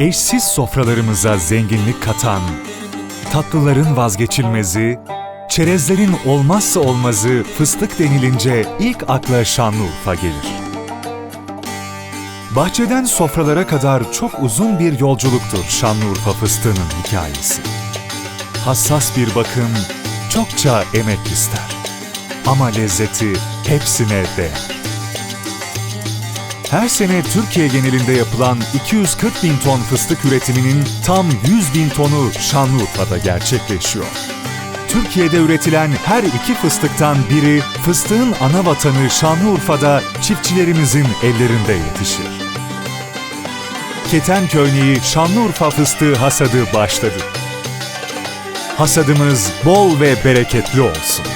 Eşsiz sofralarımıza zenginlik katan, tatlıların vazgeçilmezi, çerezlerin olmazsa olmazı fıstık denilince ilk akla Şanlıurfa gelir. Bahçeden sofralara kadar çok uzun bir yolculuktur Şanlıurfa fıstığının hikayesi. Hassas bir bakım çokça emek ister. Ama lezzeti hepsine değer. Her sene Türkiye genelinde yapılan 240 bin ton fıstık üretiminin tam 100 bin tonu Şanlıurfa'da gerçekleşiyor. Türkiye'de üretilen her iki fıstıktan biri fıstığın ana vatanı Şanlıurfa'da çiftçilerimizin ellerinde yetişir. Ketenköy Şanlıurfa fıstığı hasadı başladı. Hasadımız bol ve bereketli olsun.